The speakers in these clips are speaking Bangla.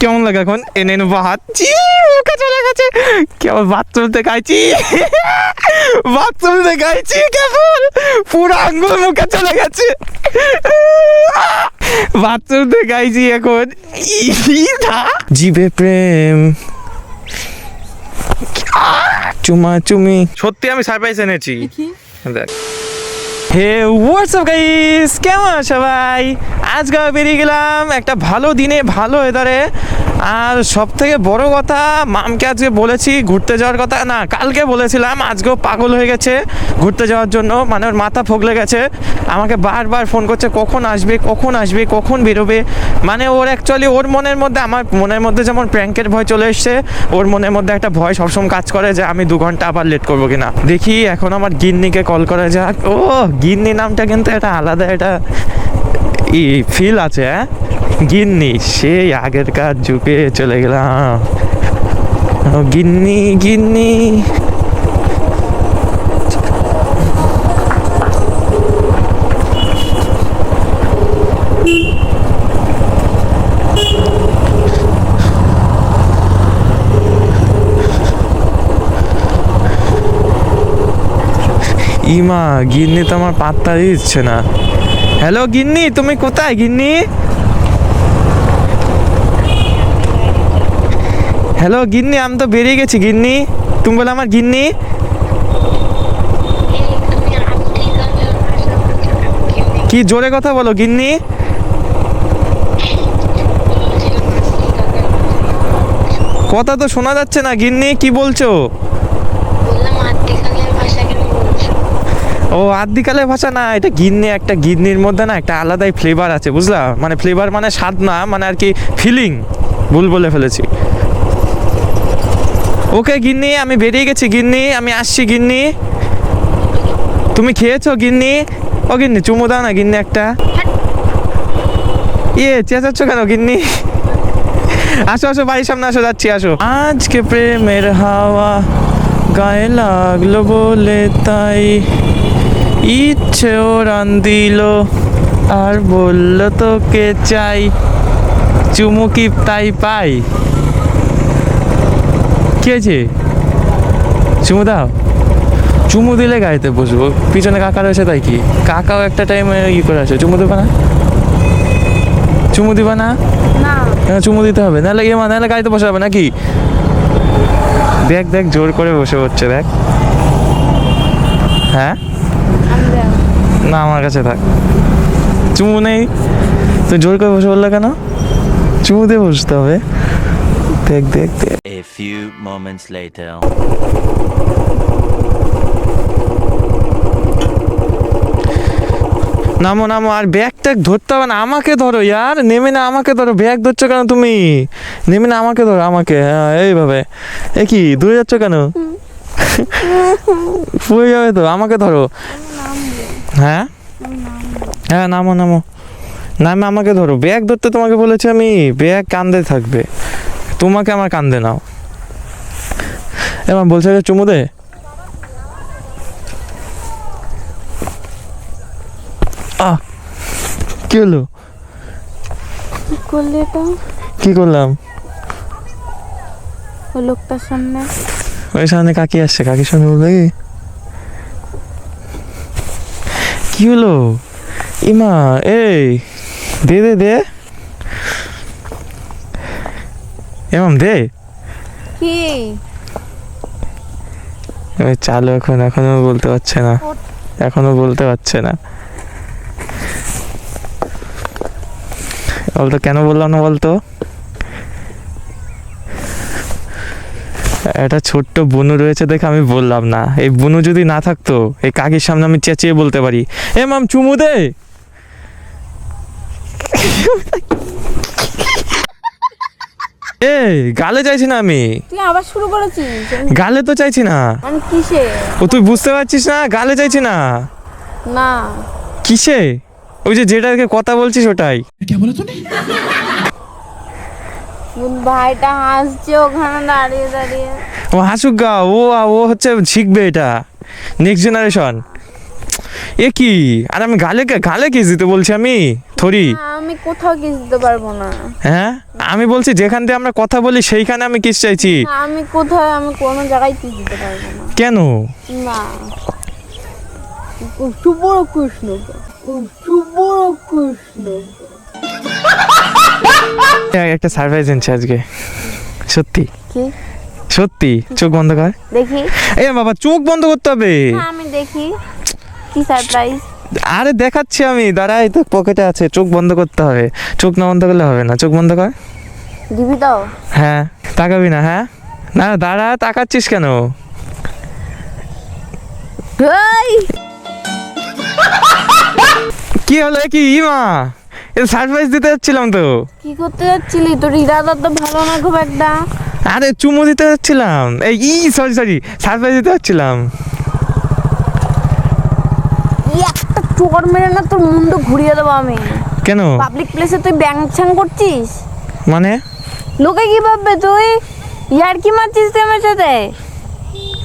কেমন লাগে এখন? এনে নেব হাত চি, মুখে চলে গেছে। কেমন বাথরুম থেকে আইছি বাথরুম থেকে আইছি কেমন? পুরো আঙ্গুল মুখে চলে গেছে। বাথরুম থেকে আইছি এখন। জিবে প্রেম। চুমা চুমি। সত্যি আমি সারপ্রাইজ এনেছি। দেখ। হে হোয়াটসঅ্যাপ গাইস কেমন সবাই? আজকে বেরিয়ে গেলাম একটা ভালো দিনে ভালো ওয়েদারে আর সব থেকে বড় কথা, মামকে আজকে বলেছি ঘুরতে যাওয়ার কথা। না, কালকে বলেছিলাম, আজকেও পাগল হয়ে গেছে ঘুরতে যাওয়ার জন্য মানে ওর মাথা ফগলে গেছে। আমাকে বারবার ফোন করছে, কখন আসবে কখন আসবে, কখন বেরোবে? মানে ওর অ্যাকচুয়ালি ওর মনের মধ্যে, আমার মনের মধ্যে যেমন প্র্যাঙ্কের ভয় চলে এসছে, ওর মনের মধ্যে একটা ভয় সবসময় কাজ করে যে, আমি দু ঘণ্টা আবার লেট করব কিনা? দেখি, এখন আমার গিন্নিকে কল করা যাক। ও গিন্নি নামটা কিন্তু একটা আলাদা একটা ই ফিল আছে হ্যাঁ? গিন্নি, সেই আগেরকার যুগে চলে গেলাম। গিন্নি গিন্নি। ইমা, গিন্নি তো আমার পাত্তা দিচ্ছে না। হ্যালো গিন্নি, তুমি কোথায় গিন্নি? হ্যালো গিন্নি, আমি তো বেরিয়ে গেছি, গিন্নি। তুমি বলে আমার গিন্নি। কি জোরে কথা বলো, গিন্নি? কথা তো শোনা যাচ্ছে না, গিন্নি, কি বলছো? ও আদিকালের ভাষা না, এটা গিন্নি, একটা গিন্নির মধ্যে না একটা আলাদাই ফ্লেভার আছে, বুঝলা? মানে ফ্লেভার মানে স্বাদ না মানে আর কি ফিলিং ভুল বলে ফেলেছি। ওকে গিন্নি, আমি বেরিয়ে গেছি, গিন্নি, আমি আসছি, গিন্নি। তুমি খেয়েছো, গিন্নি? ও গিন্নি, চুমু দাও না, গিন্নি, একটা। ইয়ে চেঁচাচ্ছ কেন, গিন্নি? আসো আসো, বাড়ির সামনে আসো, যাচ্ছি, আসো। আজকে প্রেমের হাওয়া গায়ে লাগল বলে তাই ইচ্ছে ওরান দিল। আর বলল, তোকে চাই। চুমু কি তাই পাই? কি হয়েছে? চুমু দাও চুমু দিলে গাড়িতে বসবো। পিছনে কাকা রয়েছে তাই কি? কাকাও একটা টাইমে ই করে আসে। চুমু দেবে না? চুমু দিবা না? না। হ্যাঁ চুমু দিতে হবে। নাহলে ইয়ে মা নাহলে গাড়িতে বসে হবে নাকি? দেখ দেখ জোর করে বসে হচ্ছে দেখ। হ্যাঁ? না আমার কাছে থাক। চুমু নেই। তুই জোর করে বসে বললে কেন? চুমু দিয়ে বসতে হবে। দেখ দেখ দেখ। A few moments later. নামো নামো আর ব্যাগ ট্যাগ ধরতে হবে না আমাকে ধরো ইয়ার নেমে না আমাকে ধরো ব্যাগ ধরছো কেন তুমি? নেমে না আমাকে ধরো আমাকে হ্যাঁ এইভাবে। এ কি দূরে যাচ্ছ কেন? পড়ে যাবে তো আমাকে ধরো। হ্যাঁ? হ্যাঁ নামো নামো। নামে আমাকে ধরো ব্যাগ ধরতে তোমাকে বলেছি আমি ব্যাগ কান্দে থাকবে। তোমাকে আমার কান্দে নাও। এবার বলছে যে চুমু দে। আহ কি হলো? কি করলি এটা? কি করলাম? ওই লোকটার সামনে। ওই সামনে কাকি আসছে। কাকির সঙ্গে বলবে কি? কি হলো? ইমা এই দে দে দে। এমন দে। কি? চালু এখন এখনও বলতে পারছে না। এখনও বলতে পারছে না। বলতো কেন বললাম না বলতো? একটা ছোট্ট বুনু রয়েছে দেখে আমি বললাম না। এই বুনু যদি না থাকতো এই কাকির সামনে আমি চেঁচিয়ে বলতে পারি। এ মাম চুমু দে। এই গালে চাইছি না আমি। তুই আবার শুরু করেছিস? গালে তো চাইছি না। মানে কিসে? ও তুই বুঝতে পারছিস না? গালে চাইছি না। না। কিসে? ওই যে যেটাকে কথা বলছিস ওটাই। ভাইটা হাসছে ওখানে দাঁড়িয়ে দাঁড়িয়ে। ও হাসুক গা ও ও হচ্ছে শিখবে এটা। নেক্সট জেনারেশন এ কি? আর আমি গালে গালে কিস দিতে বলছি আমি? থরি। আমি কোথাও কিস দিতে পারব না। হ্যাঁ? আমি বলছি যেখান আমরা কথা বলি সেইখানে আমি কিস চাইছি। আমি কোথাও আমি কোনো জায়গায় কিস দিতে পারব না। কেন? না। শুভ কৃষ্ণ। শুভ কৃষ্ণ। একটা সারপ্রাইজ এনেছি আজকে। সত্যি। কি? সত্যি। চোখ বন্ধ কর। দেখি। এ বাবা চোখ বন্ধ করতে হবে। হ্যাঁ আমি দেখি। কি সারপ্রাইজ আরে দেখাচ্ছি আমি দাঁড়া এই তো পকেটে আছে চোখ বন্ধ করতে হবে। চোখ না বন্ধ করলে হবে না চোখ বন্ধ কর। দিবি তো? হ্যাঁ তাকাবি না হ্যাঁ? না দাঁড়া তাকাচ্ছিস কেন? কি হলো কি ইমা? এটা সারপ্রাইজ দিতে যাচ্ছিলাম তো। কি করতে যাচ্ছিলি? তোর ইরাদা তো ভালো না খুব একটা। আরে চুমু দিতে যাচ্ছিলাম। এই ই সরি সরি সারপ্রাইজ দিতে যাচ্ছিলাম। একটা চোর মেরে না তোর মুন্ড ঘুরিয়ে দেবো আমি। কেন? পাবলিক প্লেসে তুই ব্যাং ছ্যাং করছিস? মানে? লোকে কি ভাববে তুই? ইয়ার কি মারছিস তুই আমার সাথে?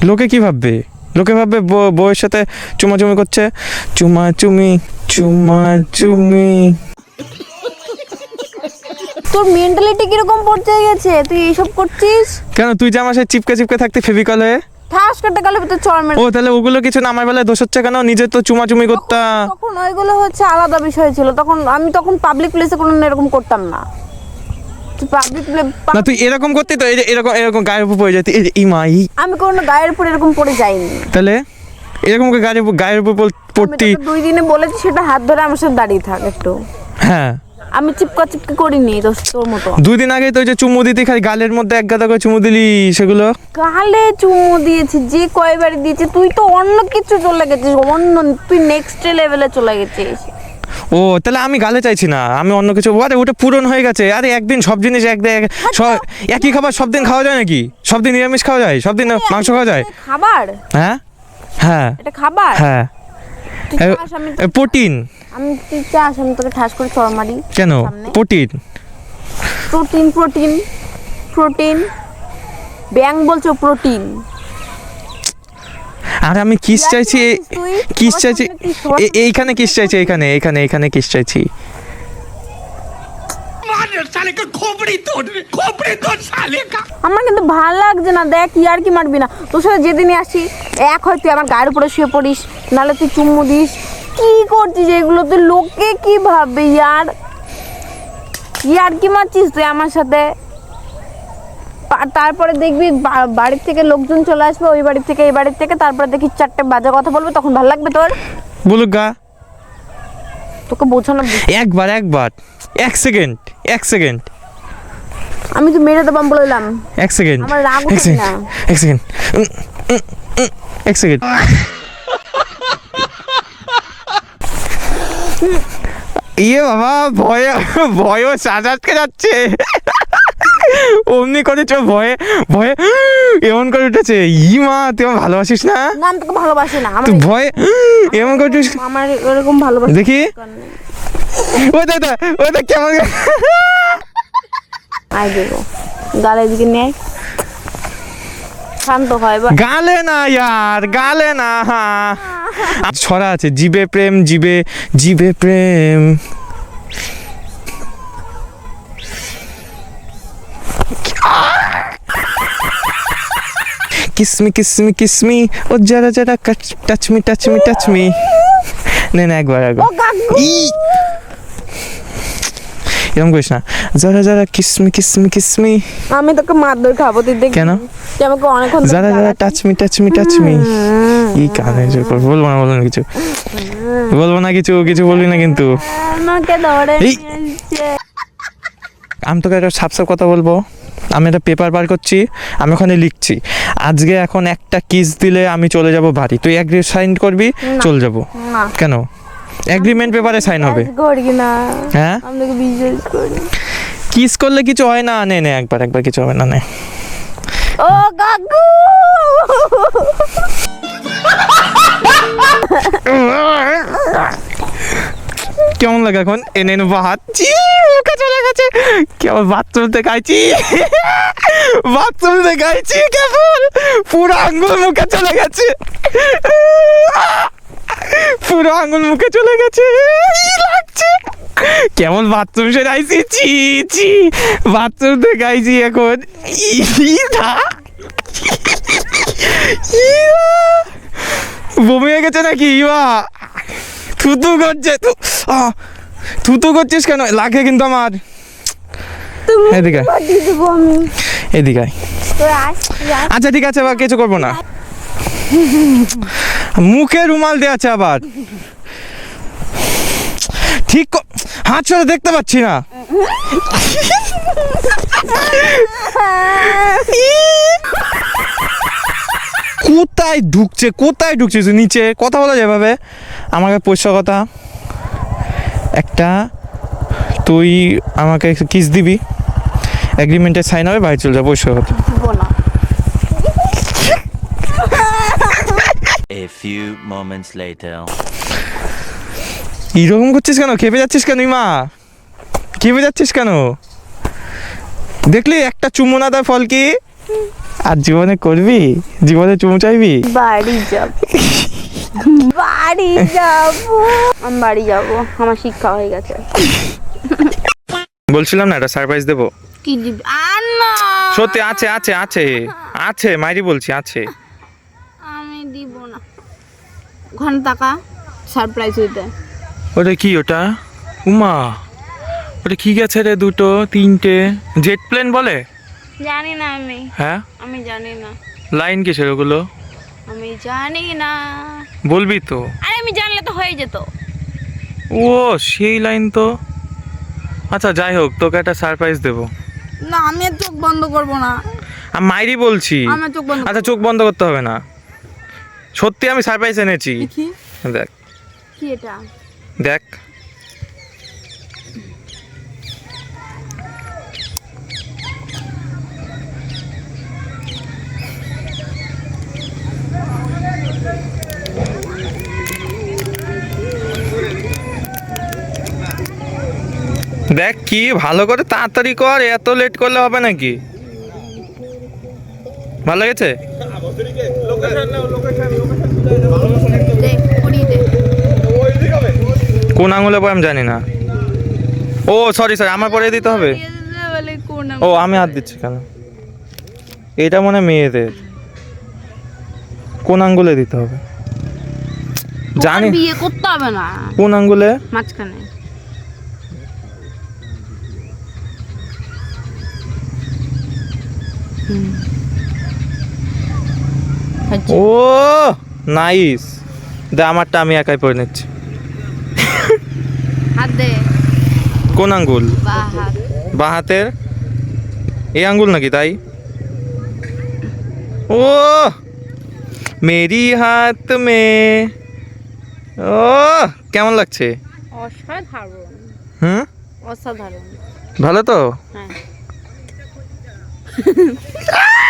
লোকে কি ভাববে? লোকে ভাববে বউ- বউয়ের সাথে চুমাচুমি করছে। চুমা চুমি চুমা চুমি তোর মেন্টালিটি কীরকম পড়তে গেছে? তুই এইসব করছিস? কেন? তুই যে আমার সাথে চিপকে চিপকে থাকতে ফেভিকল হয়ে? ঠাস গেলে মেরে ও তাহলে ওগুলো কিছু না আমার বেলায় দোষ হচ্ছে কেন? নিজে তো চুমাচুমি করতা। তখন ওইগুলো হচ্ছে আলাদা বিষয় ছিল। তখন আমি তখন পাবলিক প্লেসে কোনো এরকম করতাম না। পাবলিক না তুই এরকম করতি তো এরকম এরকম গায়ের উপর পড়ে যেতি এই যে ইমা ই আমি কোনো গায়ের উপর এরকম পড়ে যাইনি। তাহলে? এরকম গায়ের উপর গায়ের উপর পড়তি। দুই দিনে বলেছি সেটা হাত ধরে আমার সাথে দাঁড়িয়ে থাক একটু। হ্যাঁ। আমি চিপকা চিপকি করিনি তোর মতো। দুই দিন আগে তো যে চুমু দিতে খালি গালের মধ্যে এক গাদা করে চুমু দিলি সেগুলো? গালে চুমু দিয়েছি যে কয়বার দিয়েছি তুই তো অন্য কিছু চলে গেছিস অন্য তুই নেক্সট লেভেলে চলে গেছিস। ও তাহলে আমি গালে চাইছি না আমি অন্য কিছু আরে ওটা পূরণ হয়ে গেছে আরে একদিন সব জিনিস এক এক- স- একই খাবার সব দিন খাওয়া যায় নাকি? সব দিন নিরামিষ খাওয়া যায় সব দিন মাংস খাওয়া যায়? খাবার? হ্যাঁ? হ্যাঁ। এটা খাবার? হ্যাঁ। প্রোটিন। আমি তুই চাস আমি তোকে ঠাস করে চড় মারি কেন? প্রোটিন। Protein protein protein. ব্যাং বলছো প্রোটিন। আর আমি কিস চাইছি কিস চাইছি এইখানে কিস চাইছি এইখানে এইখানে এইখানে কিস চাইছি। আমার কিন্তু ভালো লাগছে না দেখ ইয়ার কি মারবি না। তোর সাথে যেদিনই আসি এক হয় তুই আমার গায়ের উপরে শুয়ে পড়িস নাহলে তুই চুম্মু দিস। কি করছিস এগুলো? তুই লোকে কি ভাববে ইয়ার? ইয়ার কি মারছিস তুই আমার সাথে? তারপরে দেখবি বাড়ির থেকে লোকজন চলে আসবে ওই বাড়ির থেকে এই বাড়ির থেকে তারপরে দেখি চারটে বাজে কথা বলবে তখন ভালো লাগবে তোর? বলুক গা। তোকে বোঝানো একবার একবার। এক সেকেন্ড এক সেকেন্ড। আমি তো মেরে দেবাম বললাম এক সেকেন্ড। আমার রাগ সেকেন্ড। না। এক সেকেন্ড। এক সেকেন্ড। ইয়ে বাবা ভয়ে ভয় সাজাতকে যাচ্ছে। অমনি করে চো ভয়ে ভয়ে এমন করে উঠেছে। ই মা তুই আমার ভালোবাসিস না? না আমি তোকে ভালোবাসি না তুই ভয়ে এমন করে উঠিস আমার এরকম ভালোবাসি দেখি। ওই দাদা ওই দেখ কেমন দেবো গালের দিকে নেয়। শান্ত হয় গালে না ইয়ার গালে না। ছড়া আছে জিবে প্রেম জিবে জিবে প্রেম। কিসমি কিসমি কিসমি ও যারা যারা touch me touch me touch me নে না একবার একবার। এরকম করিস না। যারা যারা কিসমি কিসমি কিসমি আমি তোকে মারধর খাব তুই দেখ কেন? তুই আমাকে অনেকক্ষণ যারা যারা touch me touch me touch me এই কানে যে করব বলব না বলব না কিছু। বলব না কিছু কিছু বলবি না কিন্তু। আমাকে ধরে আমি তোকে একটা সাপ সাপ কথা বলব। আমি একটা পেপার বার করছি আমি ওখানে লিখছি। আজকে এখন একটা কিস দিলে আমি চলে যাব বাড়ি। তুই এগ্রি সাইন করবি চলে যাব। কেন? এগ্রিমেন্ট পেপারে সাইন হবে। হ্যাঁ? কিস করলে কিছু হয় না নে নে একবার একবার কিছু হবে না নে। ও কাকু! কেমন লাগে এখন? এনে বাহাচ্ছি মুখে চলে গেছে। কেমন বাথরুম থেকে আইছি বাথরুম থেকে আইছি কেমন? পুরো আঙ্গুল মুখে চলে গেছে। পুরো আঙুল মুখে চলে গেছে। লাগছে। কেমন বাথরুম সেরে আইছি? ছি ছি। বাথরুম থেকে আইছি এখন। বমি হয়ে গেছে নাকি? ইবা থুতু করছে তু থুতু করছিস কেন? লাগে কিন্তু আমার। এদিকে। আচ্ছা ঠিক আছে কিছু করব না। মুখে রুমাল দেওয়া আছে আবার। ঠিক হাত ছড়ে দেখতে পাচ্ছি না। কোথায় ঢুকছে কোথায় ঢুকছে? নিচে কথা বলা যায় ভাবে আমাকে পয়সা কথা। একটা তুই আমাকে কিস দিবি? এগ্রিমেন্টে সাইন হবে বাইরে চলে যাব না A few moments later. এইরকম করছিস কেন? খেপে যাচ্ছিস কেন মা খেপে যাচ্ছিস কেন? দেখলি একটা চুমু না দেয় ফল কি? আর জীবনে করবি? জীবনে চুমু চাইবি? বাড়ি যাব। বাড়ি যাব। আমি বাড়ি যাব। আমার শিক্ষা হয়ে গেছে। বলছিলাম না একটা সারপ্রাইজ দেবো। কি দিবি? আর না। সত্যি আছে আছে আছে। আছে মাইরি বলছি আছে। আমি দিব না। ওখানে টাকা সারপ্রাইজ হইতে। ওটা কি ওটা? উমা ওটা কি গেছে রে দুটো তিনটে? জেট প্লেন বলে? জানি না আমি। হ্যাঁ? আমি জানি না। লাইন কিসের ওগুলো? আমি জানি না। বলবি তো। আরে আমি জানলে তো হয়ে যেত। ও সেই লাইন তো। আচ্ছা যাই হোক তোকে একটা সারপ্রাইজ দেবো। না আমি আর চোখ বন্ধ করব না। আমি মাইরি বলছি। আমি চোখ বন্ধ আচ্ছা চোখ বন্ধ করতে হবে না। সত্যি আমি সারপ্রাইজ এনেছি। দেখ। কি এটা? দেখ। দেখ কি ভালো করে তাড়াতাড়ি কর এত লেট করলে হবে নাকি? ভালো লেগেছে? কোন আঙুলে পরে আমি জানি না। ও সরি সরি আমার পরে দিতে হবে? ও আমি হাত দিচ্ছি কেন? এটা মনে হয় মেয়েদের। কোন আঙ্গুলে দিতে হবে? জানি। বিয়ে করতে হবে না। কোন আঙ্গুলে মাঝখানে হুম। হচ্ছে। ও নাইস। দে আমারটা আমি একাই পরে নিচ্ছি। হাত দে। কোন আঙ্গুল? বা বা হাতের? এই আঙ্গুল নাকি তাই? ও মেরি হাত মে। ও কেমন লাগছে? অসাধারণ। হুম? অসাধারণ। ভালো তো? হ্যাঁ। ああ!